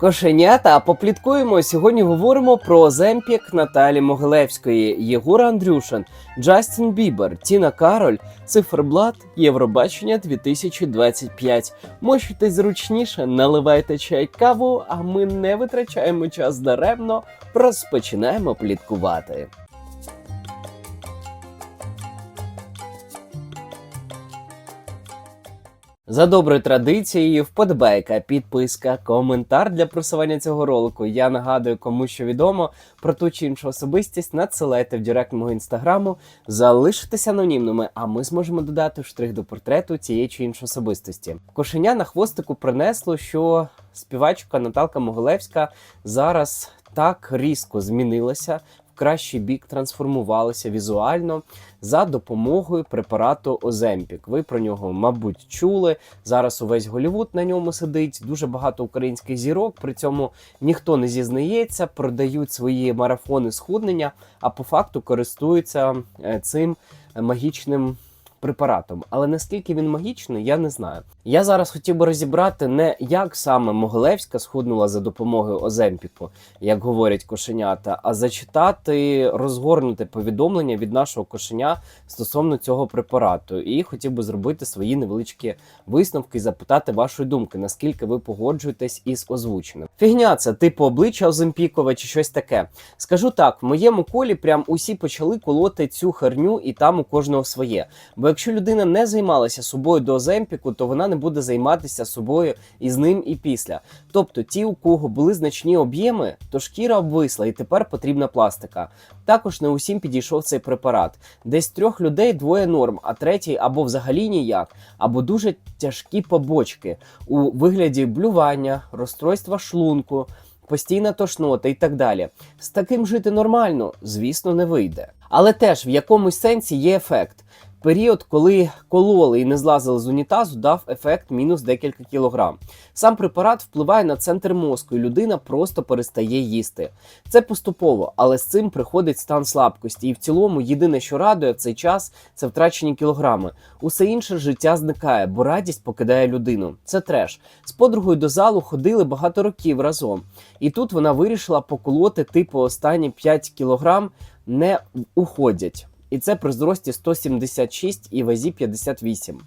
Кошенята, попліткуємо. Сьогодні говоримо про Земпік Наталі Могилевської, Єгора Андрюшин, Джастін Бібер, Тіна Кароль, Циферблат, Євробачення 2025. Мощуйтесь зручніше, наливайте чай каву, а ми не витрачаємо час даремно, розпочинаємо пліткувати. За доброю традицією, вподобайка, підписка, коментар для просування цього ролику. Я нагадую, кому що відомо про ту чи іншу особистість, надсилайте в директ мого інстаграму, залишитися анонімними, а ми зможемо додати штрих до портрету цієї чи іншої особистості. Кошеня на хвостику принесло, що співачка Наталка Могилевська зараз так різко змінилася. Кращий бік трансформувалися візуально за допомогою препарату Оземпік. Ви про нього, мабуть, чули. Зараз увесь Голівуд на ньому сидить. Дуже багато українських зірок. При цьому ніхто не зізнається, продають свої марафони схуднення, а по факту користуються е, цим магічним. Препаратом, але наскільки він магічний, я не знаю. Я зараз хотів би розібрати не як саме Могилевська схуднула за допомогою Оземпіку, як говорять кошенята, а зачитати розгорнуте повідомлення від нашого кошеня стосовно цього препарату. І хотів би зробити свої невеличкі висновки і запитати вашої думки, наскільки ви погоджуєтесь із озвученим. Фігня це типу обличчя Оземпікова чи щось таке. Скажу так: в моєму колі прям усі почали колоти цю херню, і там у кожного своє. Бо якщо людина не займалася собою до Оземпіку, то вона не буде займатися собою і з ним і після. Тобто, ті, у кого були значні об'єми, то шкіра обвисла і тепер потрібна пластика. Також не усім підійшов цей препарат. Десь трьох людей двоє норм, а третій або взагалі ніяк, або дуже тяжкі побочки у вигляді блювання, розстройства шлунку. Постійна тошнота і так далі. З таким жити нормально, звісно, не вийде. Але теж в якомусь сенсі є ефект. Період, коли кололи і не злазили з унітазу, дав ефект мінус декілька кілограм. Сам препарат впливає на центр мозку, і людина просто перестає їсти. Це поступово, але з цим приходить стан слабкості. І в цілому, єдине, що радує в цей час, це втрачені кілограми. Усе інше життя зникає, бо радість покидає людину. Це треш. З подругою до залу ходили багато років разом. І тут вона вирішила поколоти, типу, останні 5 кілограм не уходять. І це при зрості 176 і вазі 58.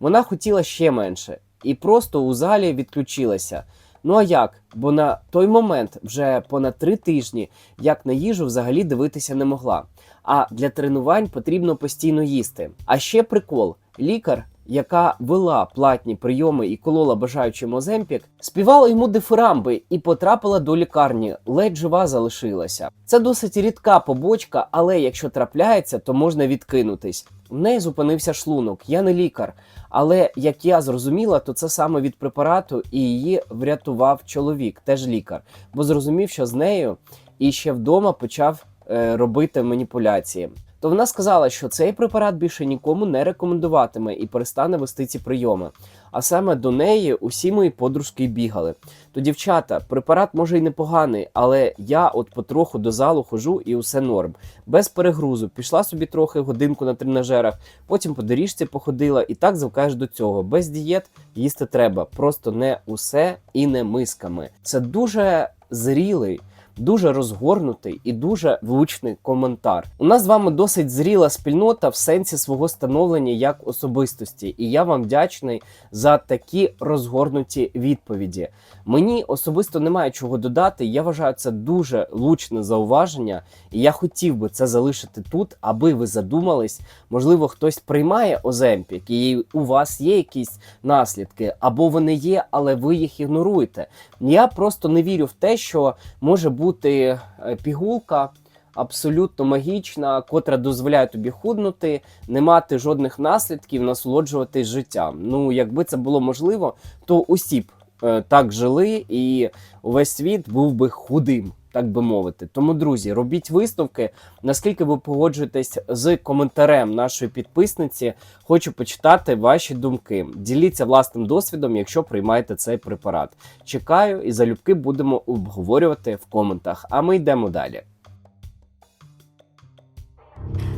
Вона хотіла ще менше і просто у залі відключилася. Ну а як? Бо на той момент вже понад три тижні як на їжу взагалі дивитися не могла. А для тренувань потрібно постійно їсти. А ще прикол: лікар, яка вела платні прийоми і колола бажаючим Оземпік, співала йому дифирамби і потрапила до лікарні, ледь жива залишилася. Це досить рідка побочка, але якщо трапляється, то можна відкинутись. В неї зупинився шлунок. Я не лікар. Але як я зрозуміла, то це саме від препарату, і її врятував чоловік, теж лікар, бо зрозумів, що з нею і ще вдома почав е, робити маніпуляції. То вона сказала, що цей препарат більше нікому не рекомендуватиме і перестане вести ці прийоми. А саме до неї усі мої подружки бігали. То, дівчата, препарат може й непоганий, але я от потроху до залу хожу і усе норм. Без перегрузу. Пішла собі трохи годинку на тренажерах, потім по доріжці походила і так звикаєш до цього. Без дієт їсти треба. Просто не усе і не мисками. Це дуже зрілий. Дуже розгорнутий і дуже влучний коментар. У нас з вами досить зріла спільнота в сенсі свого становлення як особистості, і я вам вдячний за такі розгорнуті відповіді. Мені особисто немає чого додати. Я вважаю це дуже влучне зауваження, і я хотів би це залишити тут, аби ви задумались. Можливо, хтось приймає Оземпік, і у вас є якісь наслідки, або вони є, але ви їх ігноруєте. Я просто не вірю в те, що може бути е, пігулка. Абсолютно магічна, котра дозволяє тобі худнути, не мати жодних наслідків, насолоджуватись життям. Ну, якби це було можливо, то усі б е, так жили, і увесь світ був би худим, так би мовити. Тому, друзі, робіть висновки. Наскільки ви погоджуєтесь з коментарем нашої підписниці, хочу почитати ваші думки. Діліться власним досвідом, якщо приймаєте цей препарат. Чекаю і залюбки будемо обговорювати в коментах. А ми йдемо далі.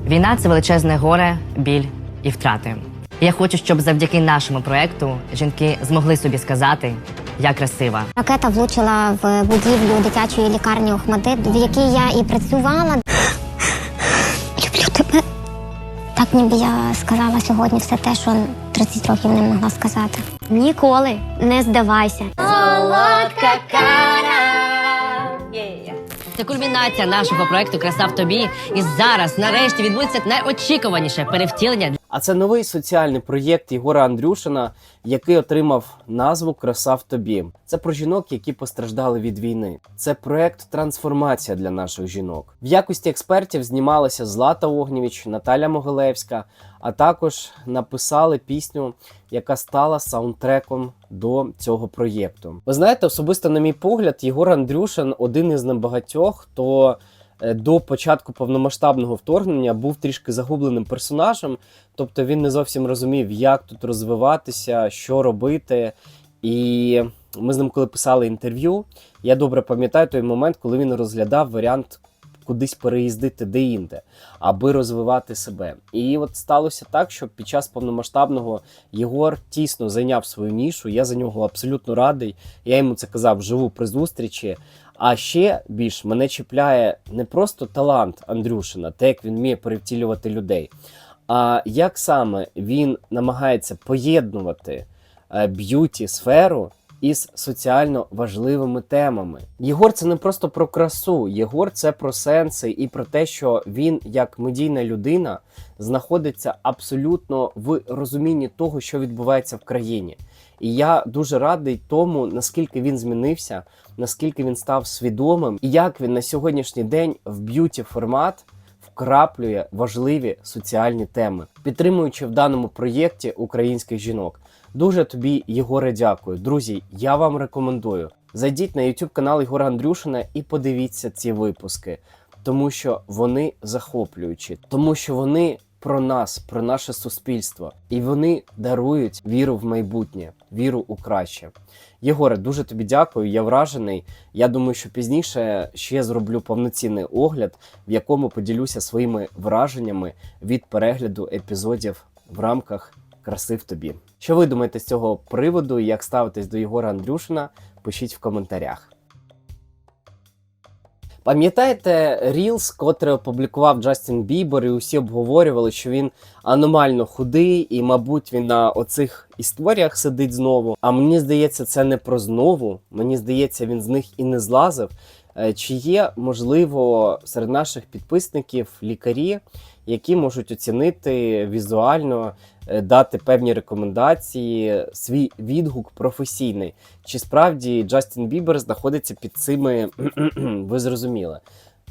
Війна це величезне горе, біль і втрати. Я хочу, щоб завдяки нашому проекту жінки змогли собі сказати: Я красива. Ракета влучила в будівлю дитячої лікарні Охмадит, в якій я і працювала. Люблю тебе. Так ніби я сказала сьогодні все те, що 30 років не могла сказати. Ніколи не здавайся. Солодка кара. Це кульмінація нашого проекту Краса в тобі. І зараз, нарешті, відбудеться найочікуваніше перевтілення А це новий соціальний проєкт Єгора Андрюшина, який отримав назву Краса в тобі. Це про жінок, які постраждали від війни. Це проєкт трансформація для наших жінок. В якості експертів знімалася Злата Огнєвіч, Наталя Могилевська, а також написали пісню, яка стала саундтреком до цього проєкту. Ви знаєте, особисто, на мій погляд, Єгор Андрюшин один із небагатьох, хто до початку повномасштабного вторгнення був трішки загубленим персонажем. Тобто він не зовсім розумів, як тут розвиватися, що робити. І ми з ним, коли писали інтерв'ю, я добре пам'ятаю той момент, коли він розглядав варіант кудись переїздити де-інде, аби розвивати себе. І от сталося так, що під час повномасштабного Єгор тісно зайняв свою нішу. Я за нього абсолютно радий. Я йому це казав вживу при зустрічі. А ще більш мене чіпляє не просто талант Андрюшина, те, як він вміє перевтілювати людей, а як саме він намагається поєднувати е, б'юті сферу із соціально важливими темами. Єгор це не просто про красу, Єгор це про сенси і про те, що він, як медійна людина, знаходиться абсолютно в розумінні того, що відбувається в країні. І я дуже радий тому, наскільки він змінився, наскільки він став свідомим, і як він на сьогоднішній день в б'юті формат вкраплює важливі соціальні теми, підтримуючи в даному проєкті українських жінок. Дуже тобі, Єгоре, дякую. Друзі, я вам рекомендую. Зайдіть на YouTube канал Єгора Андрюшина і подивіться ці випуски, тому що вони захоплюючі, тому що вони про нас, про наше суспільство, і вони дарують віру в майбутнє, віру у краще. Єгоре, дуже тобі дякую. Я вражений. Я думаю, що пізніше ще зроблю повноцінний огляд, в якому поділюся своїми враженнями від перегляду епізодів в рамках краси в тобі. Що ви думаєте з цього приводу? і Як ставитесь до Єгора Андрюшина? Пишіть в коментарях. Пам'ятаєте Reels, котре опублікував Джастін Бібер, і усі обговорювали, що він аномально худий, і, мабуть, він на оцих історіях сидить знову. А мені здається, це не про знову. Мені здається, він з них і не злазив. Е, Чи є, можливо, серед наших підписників лікарі, які можуть оцінити візуально, е, дати певні рекомендації, свій відгук професійний? Чи справді Джастін Бібер знаходиться під цими, ви зрозуміли?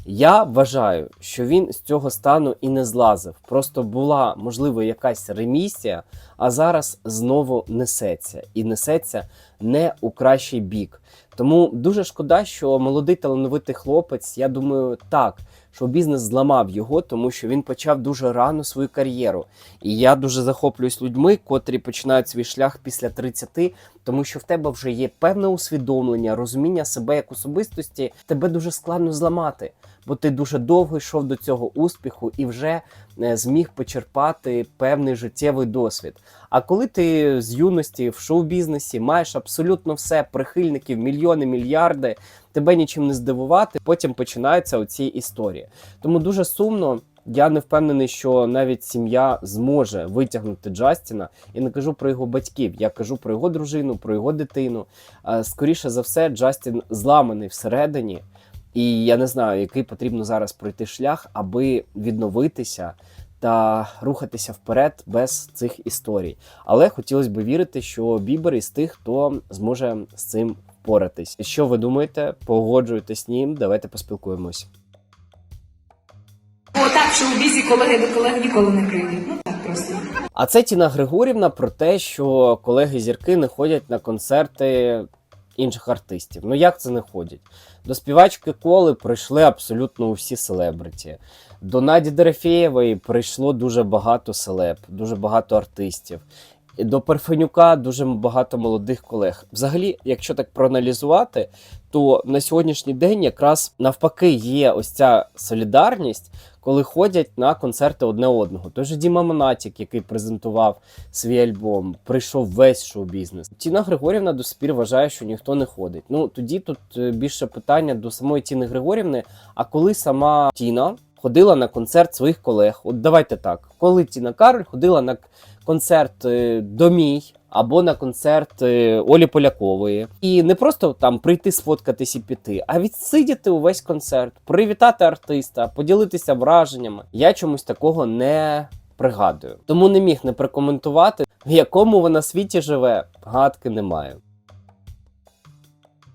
Я вважаю, що він з цього стану і не злазив. Просто була, можливо, якась ремісія, а зараз знову несеться. І несеться не у кращий бік. Тому дуже шкода, що молодий талановитий хлопець, я думаю, так, що бізнес зламав його, тому що він почав дуже рано свою кар'єру. І я дуже захоплююсь людьми, котрі починають свій шлях після 30, тому що в тебе вже є певне усвідомлення, розуміння себе як особистості, тебе дуже складно зламати, бо ти дуже довго йшов до цього успіху і вже е, зміг почерпати певний життєвий досвід. А коли ти з юності в шоу-бізнесі маєш абсолютно все, прихильників, мільйони, мільярди, тебе нічим не здивувати, потім починаються оці історії. Тому дуже сумно. Я не впевнений, що навіть сім'я зможе витягнути Джастіна. І не кажу про його батьків, я кажу про його дружину, про його дитину. Е, Скоріше за все, Джастін зламаний всередині, і я не знаю, який потрібно зараз пройти шлях, аби відновитися та рухатися вперед без цих історій. Але хотілося б вірити, що Бібер із тих, хто зможе з цим впоратись. Що ви думаєте? Погоджуєтесь з ним? Давайте поспілкуємось. Бо так, що у візі колеги до колег ніколи не прийдуть. Ну так просто. А це Тіна Григорівна про те, що колеги зірки не ходять на концерти інших артистів. Ну як це не ходять? До співачки Коли прийшли абсолютно усі селебриті. До Наді Дерефєєвої прийшло дуже багато селеб, дуже багато артистів. До Парфенюка дуже багато молодих колег. Взагалі, якщо так проаналізувати, то на сьогоднішній день якраз навпаки є ось ця солідарність, коли ходять на концерти одне одного. Той же Діма Монатік, який презентував свій альбом, прийшов весь шоу-бізнес. Тіна Григорівна до сих пір вважає, що ніхто не ходить. Ну тоді тут е, більше питання до самої Тіни Григорівни. А коли сама Тіна ходила на концерт своїх колег, от давайте так, коли Тіна Кароль ходила на концерт е, до мій або на концерт е, Олі Полякової, і не просто там прийти сфоткатись і піти, а відсидіти увесь концерт, привітати артиста, поділитися враженнями. Я чомусь такого не пригадую. Тому не міг не прокоментувати, в якому вона світі живе. Гадки немає.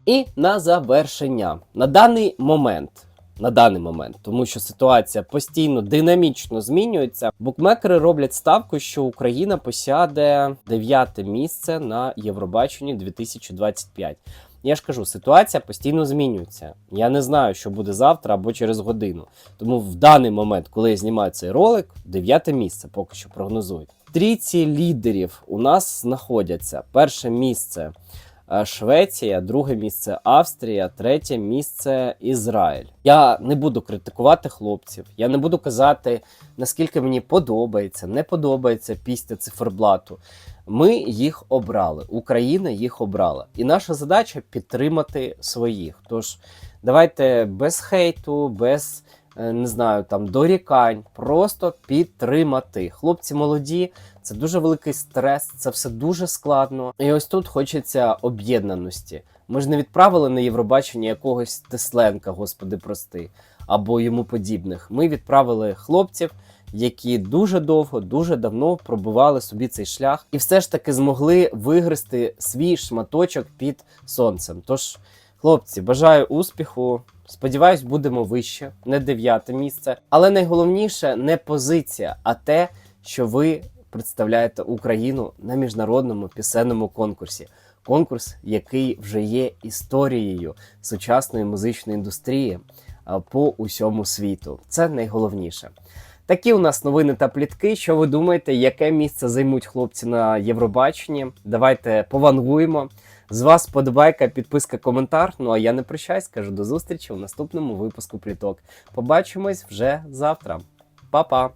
І на завершення. На даний момент. На даний момент, тому що ситуація постійно динамічно змінюється. Букмекери роблять ставку, що Україна посяде дев'яте місце на Євробаченні 2025. Я ж кажу, ситуація постійно змінюється. Я не знаю, що буде завтра або через годину. Тому в даний момент, коли я знімаю цей ролик, дев'яте місце поки що прогнозують. Трійці лідерів у нас знаходяться перше місце Швеція, друге місце Австрія, третє місце Ізраїль. Я не буду критикувати хлопців, я не буду казати, наскільки мені подобається, не подобається після циферблату. Ми їх обрали, Україна їх обрала. І наша задача підтримати своїх. Тож давайте без хейту, без е, не знаю, там дорікань, просто підтримати. Хлопці молоді, це дуже великий стрес, це все дуже складно. І ось тут хочеться об'єднаності. Ми ж не відправили на Євробачення якогось Тесленка, господи, прости, або йому подібних. Ми відправили хлопців, які дуже довго, дуже давно пробивали собі цей шлях, і все ж таки змогли вигризти свій шматочок під сонцем. Тож, хлопці, бажаю успіху. Сподіваюсь, будемо вище, не дев'яте місце. Але найголовніше не позиція, а те, що ви представляєте Україну на міжнародному пісенному конкурсі. Конкурс, який вже є історією сучасної музичної індустрії по усьому світу. Це найголовніше. Такі у нас новини та плітки. Що ви думаєте, яке місце займуть хлопці на Євробаченні? Давайте повангуємо. З вас подобайка, підписка, коментар. Ну а я не прощаюсь, кажу до зустрічі у наступному випуску пліток. Побачимось вже завтра. Па-па!